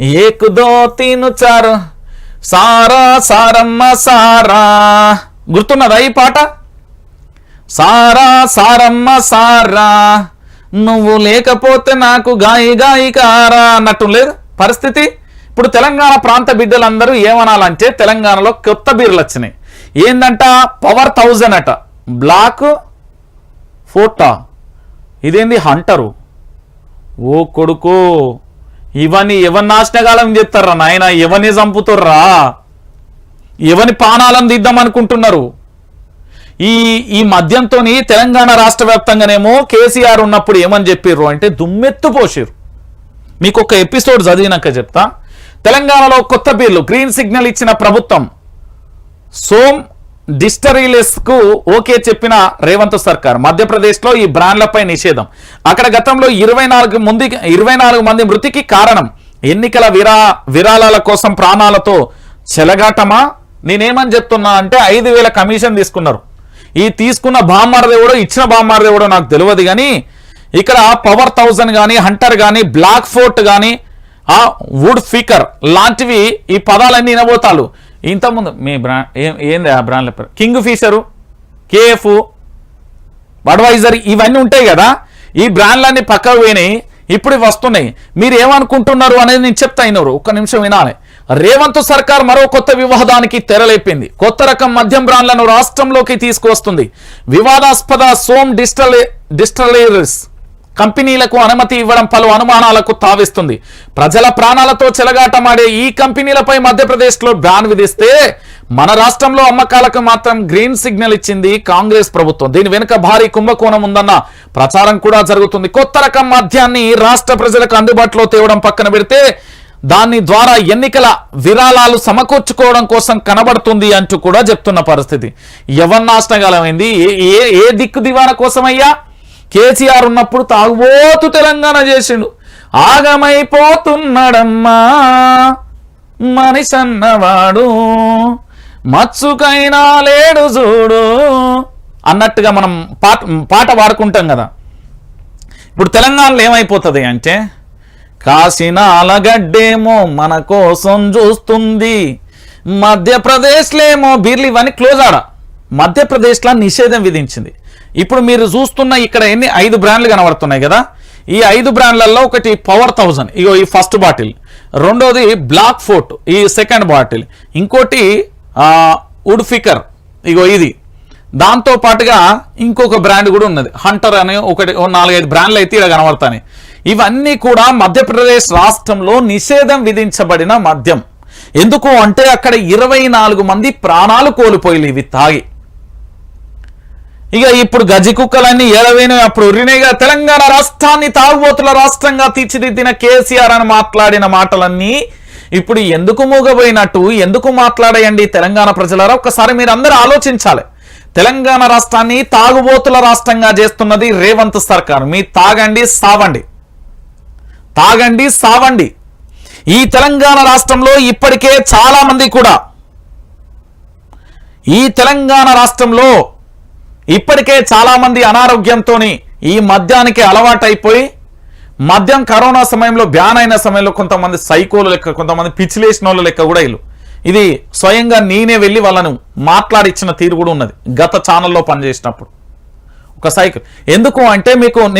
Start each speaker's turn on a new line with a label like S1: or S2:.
S1: ఏకు దో తిను చారు. సారా సారమ్మ సారా. గుర్తున్నదా ఈ పాట? సారా సారమ్మ సారా. నువ్వు లేకపోతే నాకు గాయి గాయి కారా అన్నట్టు లేదు? పరిస్థితి? ఇప్పుడు తెలంగాణ ప్రాంత బిడ్డలందరూ ఏమనాలంటే తెలంగాణలో కొత్త బీర్లు వచ్చినాయి. ఏందంట? పవర్ థౌజండ్ అట. బ్లాక్ ఫోటా ఇదేంది? హంటరు. ఓ కొడుకో. ఇవన్నీ ఎవరి నాశనకాలం చెప్తారా నాయన? ఎవరిని చంపుతుర్రా? ఎవని పానాలను దిద్దాం అనుకుంటున్నారు? ఈ ఈ మద్యంతో తెలంగాణ రాష్ట్ర వ్యాప్తంగానేమో కేసీఆర్ ఉన్నప్పుడు ఏమని చెప్పిర్రు అంటే దుమ్మెత్తు పోసిర్రు. మీకు ఒక ఎపిసోడ్ చదివినాక చెప్తా. తెలంగాణలో కొత్త బీర్లు గ్రీన్ సిగ్నల్ ఇచ్చిన ప్రభుత్వం సోమ్ డిస్టరీలెస్కు ఓకే చెప్పిన రేవంత్ సర్కార్. మధ్యప్రదేశ్లో ఈ బ్రాండ్లపై నిషేధం. అక్కడ గతంలో ఇరవై నాలుగు మంది ఇరవై నాలుగు మంది మృతికి కారణం ఎన్నికల విరా విరాళాల కోసం ప్రాణాలతో చెలగాటమా? నేనేమని చెప్తున్నా అంటే ఐదు వేల కమిషన్ తీసుకున్నారు. ఈ తీసుకున్న బామ్మారదేవుడో ఇచ్చిన బామ్మారదేవుడో నాకు తెలియదు కానీ ఇక్కడ పవర్ థౌజండ్ కానీ హంటర్ కానీ బ్లాక్ ఫోర్ట్ కానీ ఆ వుడ్ ఫికర్ లాంటివి ఈ పదాలన్నీ వినబోతాలు ఇంతకుముందు మీ బ్రాండ్ ఏం ఏంది ఆ బ్రాండ్ల పేరు? కింగ్ ఫిషరు కేఎఫ్ బడ్వైజర్ ఇవన్నీ ఉంటాయి కదా. ఈ బ్రాండ్లన్నీ పక్కకు పోయినాయి ఇప్పుడు వస్తున్నాయి. మీరు ఏమనుకుంటున్నారు అనేది నేను చెప్తా అయినరు ఒక్క నిమిషం వినాలి. రేవంత్ సర్కార్ మరో కొత్త వివాదానికి తెరలేపింది. కొత్త రకం మద్యం బ్రాండ్లను రాష్ట్రంలోకి తీసుకువస్తుంది. వివాదాస్పద సోమ్ డిజిటల్ డిజిటలరీస్ కంపెనీలకు అనుమతి ఇవ్వడం పలు అనుమానాలకు తావిస్తుంది. ప్రజల ప్రాణాలతో చెలగాటమాడే ఈ కంపెనీలపై మధ్యప్రదేశ్లో బ్యాన్ విధిస్తే మన రాష్ట్రంలో అమ్మకాలకు మాత్రం గ్రీన్ సిగ్నల్ ఇచ్చింది కాంగ్రెస్ ప్రభుత్వం. దీని వెనుక భారీ కుంభకోణం ఉందన్న ప్రచారం కూడా జరుగుతుంది. కొత్త రకం మద్యాన్ని రాష్ట్ర ప్రజలకు అందుబాటులో తేవడం పక్కన పెడితే దాని ద్వారా ఎన్నికల విరాళాలు సమకూర్చుకోవడం కోసం కనబడుతుంది అంటూ కూడా చెప్తున్న పరిస్థితి. యవన్నాశనగలమైంది ఏ ఏ ఏ దిక్కు దివాన కోసమయ్యా? కేసీఆర్ ఉన్నప్పుడు తాగుబోతు తెలంగాణ చేసిండు. ఆగమైపోతున్నాడమ్మా. మనిషి అన్నవాడు మచ్చుకైనా లేడు చూడు. అన్నట్టుగా మనం పాట పాట పాడుకుంటాం కదా. ఇప్పుడు తెలంగాణలో ఏమైపోతుంది అంటే కాసిన అలగడ్డేమో మన కోసం చూస్తుంది. మధ్యప్రదేశ్లేమో బీర్లు ఇవన్నీ క్లోజ్ ఆడ. మధ్యప్రదేశ్లో నిషేధం విధించింది. ఇప్పుడు మీరు చూస్తున్న ఇక్కడ ఎన్ని? ఐదు బ్రాండ్లు కనబడుతున్నాయి కదా. ఈ ఐదు బ్రాండ్లలో ఒకటి పవర్ థౌజండ్ ఇగో ఈ ఫస్ట్ బాటిల్ రెండోది బ్లాక్ ఫోర్ట్ ఈ సెకండ్ బాటిల్ ఇంకోటి వుడ్ ఫికర్ ఇగో ఇది. దాంతో పాటుగా ఇంకొక బ్రాండ్ కూడా ఉన్నది. హంటర్ అనే ఒకటి ఓ నాలుగైదు బ్రాండ్లు అయితే ఇక్కడ కనబడతాయి ఇవన్నీ కూడా మధ్యప్రదేశ్ రాష్ట్రంలో నిషేధం విధించబడిన మద్యం. ఎందుకు? అంటే అక్కడ ఇరవై నాలుగు మంది ప్రాణాలు కోల్పోయి ఇవి తాగి. ఇక ఇప్పుడు గజి కుక్కలన్నీ ఏడవేను అప్పుడు ఉరినేగా తెలంగాణ రాష్ట్రాన్ని తాగుబోతుల రాష్ట్రంగా తీర్చిదిద్దిన కేసీఆర్ అని మాట్లాడిన మాటలన్నీ ఇప్పుడు ఎందుకు మూగబోయినట్టు ఎందుకు మాట్లాడేయండి తెలంగాణ ప్రజలారా? ఒక్కసారి మీరు అందరూ ఆలోచించాలి. తెలంగాణ రాష్ట్రాన్ని తాగుబోతుల రాష్ట్రంగా చేస్తున్నది రేవంత్ సర్కార్. మీ తాగండి సావండి. తాగండి సావండి. ఈ తెలంగాణ రాష్ట్రంలో ఇప్పటికే చాలా మంది కూడా ఈ తెలంగాణ రాష్ట్రంలో ఇప్పటికే చాలా మంది అనారోగ్యంతో ఈ మద్యానికి అలవాటైపోయి మద్యం కరోనా సమయంలో బ్యాన్ అయిన సమయంలో కొంతమంది సైకోలు లెక్క కొంతమంది పిచ్చిలేసిన వాళ్ళ లెక్క కూడా వీళ్ళు ఇది స్వయంగా నేనే వెళ్ళి వాళ్ళను మాట్లాడిచ్చిన తీరు కూడా ఉన్నది. గత ఛానల్లో పనిచేసినప్పుడు. ఒక సైకిల్. ఎందుకు అంటే మీకు